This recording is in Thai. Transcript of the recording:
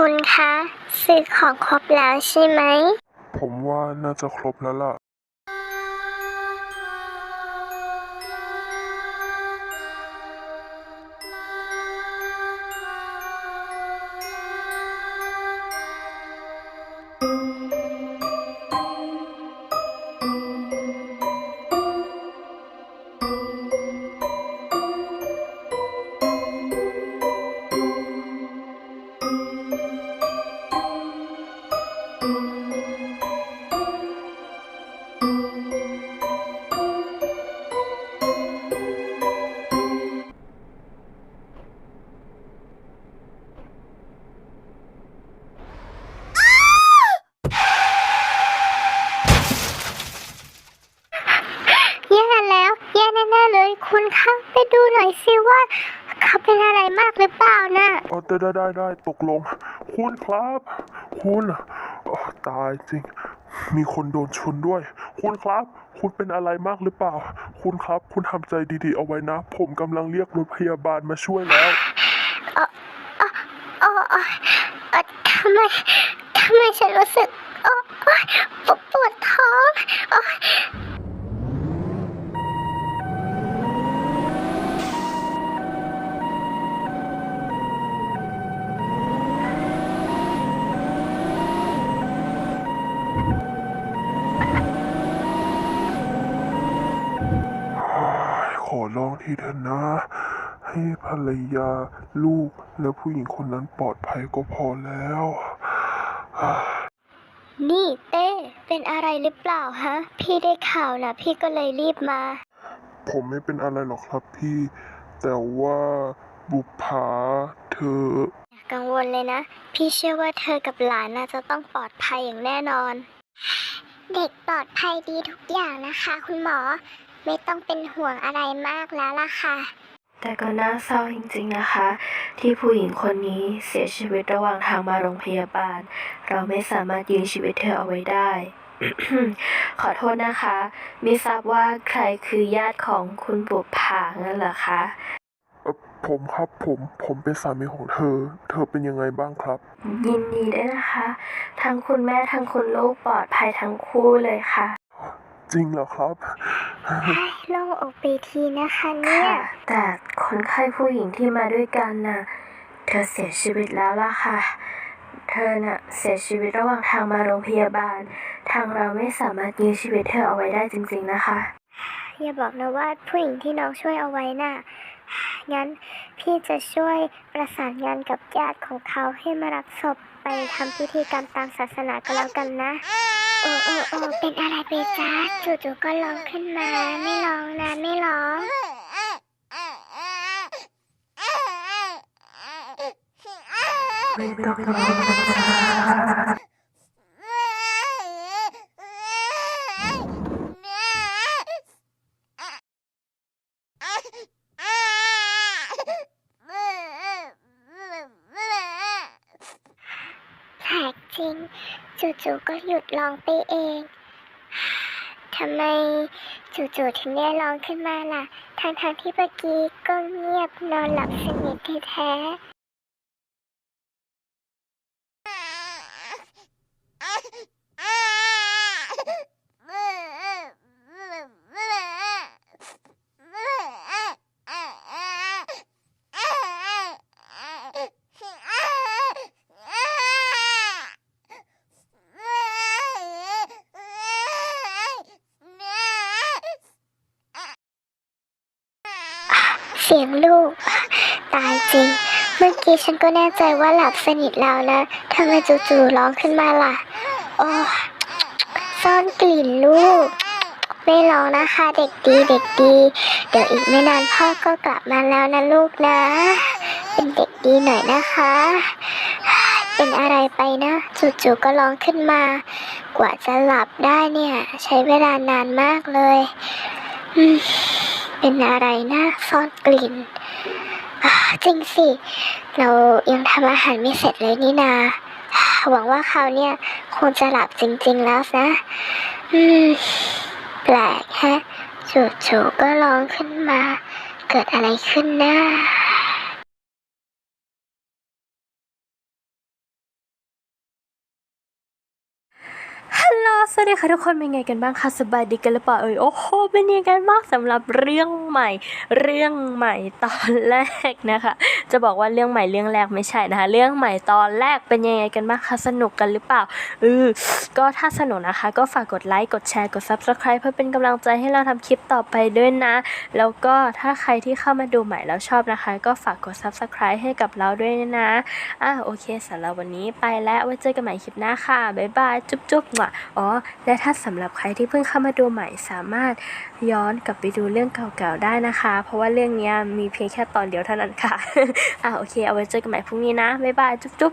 คุณคะ ซื้อของครบแล้วใช่ไหม ผมว่าน่าจะครบแล้วล่ะ เขาเป็นอะไรมากหรือเปล่านะเออได้ได้ได้ได้ตกลง คุณครับ คุณเอ่อตายจริง มีคนโดนชนด้วย คุณครับ คุณเป็นอะไรมากหรือเปล่า คุณครับ คุณทำใจดีๆเอาไว้นะ ผมกำลังเรียกรถพยาบาลมาช่วยแล้วเออเออเออทำไมทำไมฉันรู้สึกเออเอยปวดปวดท้องเอยขอ ร้องทีเถอะนะ ให้ภรรยาลูกและผู้หญิงคนนั้นปลอดภัยก็พอแล้ว นี่เต้ เป็นอะไรหรือเปล่าฮะ พี่ได้ข่าวนะพี่ก็เลยรีบมา ผมไม่เป็นอะไรหรอกครับพี่ แต่ว่าบุปผาเธอ อย่ากังวลเลยนะ พี่เชื่อว่าเธอกับหลานน่าจะต้องปลอดภัยอย่างแน่นอน เด็กปลอดภัยดีทุกอย่างนะคะ คุณหมอ ไม่ต้องเป็นห่วงอะไรมากแล้วล่ะค่ะ แต่ก็น่าเศร้าจริงๆนะคะ ที่ผู้หญิงคนนี้เสียชีวิตระหว่างทางมาโรงพยาบาล เราไม่สามารถยืนชีวิตเธอเอาไว้ได้ ขอโทษนะคะ ไม่ทราบว่าใครคือญาติของคุณบุปผางั้นเหรอคะเอ่อผมครับผมผมเป็นสามีของเธอ เธอเป็นยังไงบ้างครับ ยินดีด้วยนะคะ ทั้งคุณแม่ทั้งคุณลูกปลอดภัยทั้งคู่เลยค่ะ จริงเหรอครับโล่งอกไปทีนะคะเนี่ยค่ะแต่คนไข้ผู้หญิงที่มาด้วยกันน่ะ เธอเสียชีวิตแล้วล่ะค่ะ เธอน่ะเสียชีวิตระหว่างทางมาโรงพยาบาล ทางเราไม่สามารถยื้อชีวิตเธอเอาไว้ได้จริง ๆนะคะ อย่าบอกนะว่าผู้หญิงที่น้องช่วยเอาไว้น่ะ งั้นพี่จะช่วยประสานงานกับญาติของเขาให้มารับศพไปทำพิธีกรรมตามศาสนาก็แล้วกันนะ โอ้โอ้โอ้เป็นอะไรไปจ๊ะจู่ๆก็ร้องขึ้นมา ไม่ร้องนะไม่ร้อง ไม่ต้องร้องนะจ๊ะ แปลก จริง จู่ๆก็หยุดร้องไปเองทำไมจู่ๆถึงได้ร้องขึ้นมาล่ะทั้งๆที่เมื่อกี้ก็เงียบนอนหลับสนิทแท้ สียงลูก ตายจริง เมื่อกี้ฉันก็แน่ใจว่าหลับสนิทแล้วนะทำไมจู่ๆร้องขึ้นมาล่ะ โอ้ซ่อนกลิ่นลูก ไม่ร้องนะคะเด็กดีเด็กดี เดี๋ยวอีกไม่นานพ่อก็กลับมาแล้วนะลูกนะ เป็นเด็กดีหน่อยนะคะ เป็นอะไรไปนะ จู่ๆก็ร้องขึ้นมา กว่าจะหลับได้เนี่ย ใช้เวลานานมากเลย อืม เป็นอะไรนะซ่อนกลิ่นจริงสิ เรายังทำอาหารไม่เสร็จเลยนี่นา หวังว่าเขาเนี่ยคงจะหลับจริง ๆ แล้วนะ อืม แปลกฮะจู่ๆก็ร้องขึ้นมา เกิดอะไรขึ้นนะ สวัสดีค่ะทุกคนเป็นไงกันบ้างคะสบายดีกันหรือเปล่าเอ่ยโอ้โหเป็นยังไงกันบ้างสำหรับเรื่องใหม่ เรื่องใหม่ตอนแรกนะคะ จะบอกว่าเรื่องใหม่เรื่องแรกไม่ใช่นะคะ เรื่องใหม่ตอนแรกเป็นยังไงกันบ้างคะสนุกกันหรือเปล่าเออก็ถ้าสนุกนะคะ ก็ฝากกดไลค์กดแชร์กด subscribe เพื่อเป็นกำลังใจให้เราทำคลิปต่อไปด้วยนะ แล้วก็ถ้าใครที่เข้ามาดูใหม่แล้วชอบนะคะ ก็ฝากกด subscribe ให้กับเราด้วยนะอะโอเคสำหรับวันนี้ไปแล้วไว้เจอกันใหม่คลิปหน้าค่ะบ๊ายบายจุ๊บจุ๊บว่ะอ๋อและถ้าสำหรับใครที่เพิ่งเข้ามาดูใหม่สามารถย้อนกลับไปดูเรื่องเก่าๆได้นะคะ เพราะว่าเรื่องนี้มีเพียงแค่ตอนเดียวเท่านั้นค่ะอ่าโอเค เอาไว้เจอกันใหม่พรุ่งนี้นะ บ๊ายบาย จุ๊บ